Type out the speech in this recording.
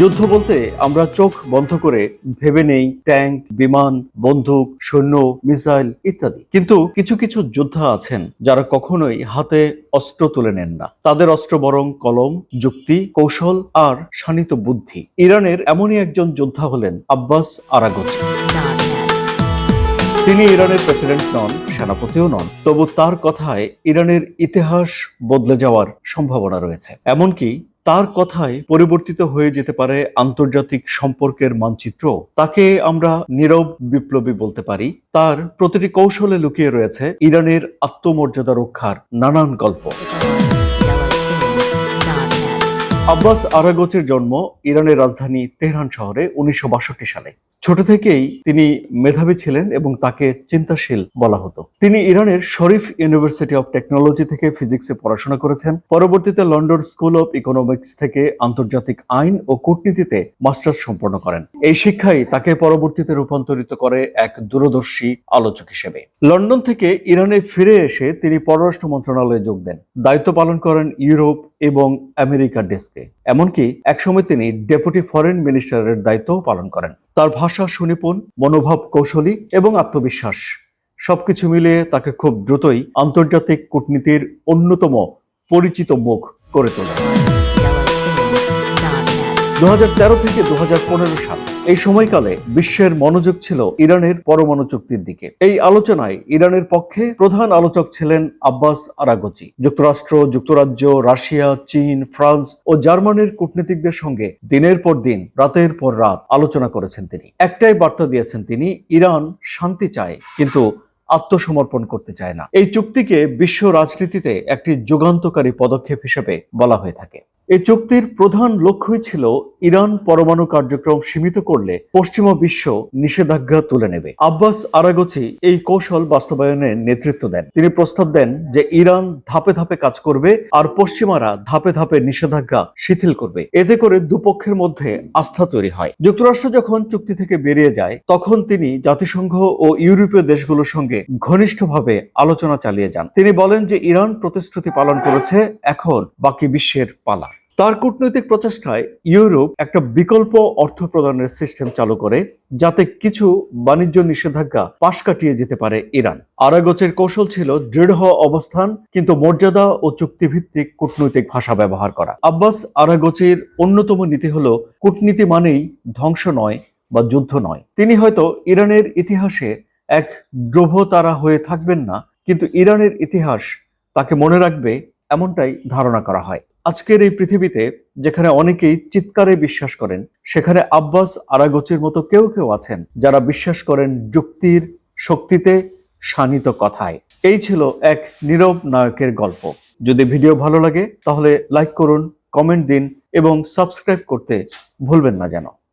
যুদ্ধ বলতে আমরা চোখ বন্ধ করে ভেবে নেই, ট্যাঙ্ক, বিমান, বন্দুক, সৈন্য, মিসাইল ইত্যাদি। কিন্তু কিছু কিছু যোদ্ধা আছেন যারা কখনোই হাতে অস্ত্র তুলে নেন না। তাদের অস্ত্র বরং কলম, যুক্তি, কৌশল আর শানিত বুদ্ধি। ইরানের এমনই একজন যোদ্ধা হলেন আব্বাস আরাগচি তিনি ইরানের প্রেসিডেন্ট নন, সেনাপতিও নন। তবু তার কথায় ইরানের ইতিহাস বদলে যাওয়ার সম্ভাবনা রয়েছে। এমনকি তার কথায় পরিবর্তিত হয়ে যেতে পারে আন্তর্জাতিক সম্পর্কের মানচিত্র। তাকে আমরা নীরব বিপ্লবী বলতে পারি। তার প্রতিটি কৌশলে লুকিয়ে রয়েছে ইরানের আত্মমর্যাদা রক্ষার নানান গল্প। আব্বাস আরাগোচের জন্ম ইরানের রাজধানী তেহরান শহরে উনিশশো বাষট্টি সালে। ছোট থেকেই তিনি মেধাবী ছিলেন এবং তাকে চিন্তাশীল বলা হতো। তিনি ইরানের শরীফ ইউনিভার্সিটি অফ টেকনোলজি থেকে ফিজিক্সে পড়াশোনা করেছেন। পরবর্তীতে লন্ডন স্কুল অফ ইকোনমিক্স থেকে আন্তর্জাতিক আইন ও কূটনীতিতে মাস্টার্স সম্পন্ন করেন। এই শিক্ষাই তাকে পরবর্তীতে রূপান্তরিত করে এক দূরদর্শী আলোচক হিসেবে। লন্ডন থেকে ইরানে ফিরে এসে তিনি পররাষ্ট্র মন্ত্রণালয়ে যোগ দেন। দায়িত্ব পালন করেন ইউরোপ এবং আমেরিকার ডেস্কে। এমনকি একসময় তিনি ডেপুটি ফরেন মিনিস্টারের দায়িত্বও পালন করেন। তার ভাষা সুনিপুণ মনোভাব কৌশলী এবং আত্মবিশ্বাস। সবকিছু মিলিয়ে তাকে খুব দ্রুতই আন্তর্জাতিক কূটনীতির অন্যতম পরিচিত মুখ করে তোলে। দু হাজার তেরো থেকে দু হাজার পনেরো সাল এই সময়কালে বিশ্বের মনোযোগ ছিল ইরানের পরমাণু চুক্তির দিকে। এই আলোচনায় ইরানের পক্ষে প্রধান আলোচক ছিলেন আব্বাস আরাগচি। যুক্তরাষ্ট্র, যুক্তরাজ্য, রাশিয়া, চীন, ফ্রান্স ও জার্মানির কূটনীতিকদের সঙ্গে দিনের পর দিন, রাতের পর রাত আলোচনা করেছেন তিনি। একটাই বার্তা দিয়েছেন তিনি, ইরান শান্তি চায়, কিন্তু আত্মসমর্পণ করতে চায় না। এই চুক্তিকে বিশ্ব রাজনীতিতে একটি যুগান্তকারী পদক্ষেপ হিসেবে বলা হয়ে থাকে। এই চুক্তির প্রধান লক্ষ্যই ছিল ইরান পরমাণু কার্যক্রম সীমিত করলে পশ্চিমা বিশ্ব নিষেধাজ্ঞা তুলে নেবে। আব্বাস আরাগচি এই কৌশল বাস্তবায়নে নেতৃত্ব দেন। তিনি প্রস্তাব দেন যে ইরান ধাপে ধাপে কাজ করবে আর পশ্চিমারা ধাপে ধাপে নিষেধাজ্ঞা শিথিল করবে। এতে করে দুপক্ষের মধ্যে আস্থা তৈরি হয়। যুক্তরাষ্ট্র যখন চুক্তি থেকে বেরিয়ে যায়, তখন তিনি জাতিসংঘ ও ইউরোপীয় দেশগুলোর সঙ্গে ঘনিষ্ঠভাবে আলোচনা চালিয়ে যান। তিনি বলেন যে ইরান প্রতিশ্রুতি পালন করেছে, এখন বাকি বিশ্বের পালা। তার কূটনৈতিক প্রচেষ্টায় ইউরোপ একটা বিকল্প অর্থ প্রদানের সিস্টেম চালু করে, যাতে কিছু বাণিজ্য নিষেধাজ্ঞা পাশ কাটিয়ে যেতে পারে ইরান। আরাগোচের কৌশল ছিল দৃঢ় অবস্থান, কিন্তু মর্যাদা ও চুক্তিভিত্তিক কূটনৈতিক ভাষা ব্যবহার করা। আব্বাস আরাগোচের অন্যতম নীতি হলো, কূটনীতি মানেই ধ্বংস নয় বা যুদ্ধ নয়। তিনি হয়তো ইরানের ইতিহাসে এক দ্রভতারা হয়ে থাকবেন না, কিন্তু ইরানের ইতিহাস তাকে মনে রাখবে, এমনটাই ধারণা করা হয়। আজকের এই পৃথিবীতে যেখানে অনেকেই চিৎকারে বিশ্বাস করেন, সেখানে আব্বাস আরাগচির মতো কেউ কেউ আছেন যারা বিশ্বাস করেন যুক্তির শক্তিতে শানিত কথায়। এই ছিল এক নীরব নায়কের গল্প। যদি ভিডিও ভালো লাগে, তাহলে লাইক করুন, কমেন্ট দিন এবং সাবস্ক্রাইব করতে ভুলবেন না যেন।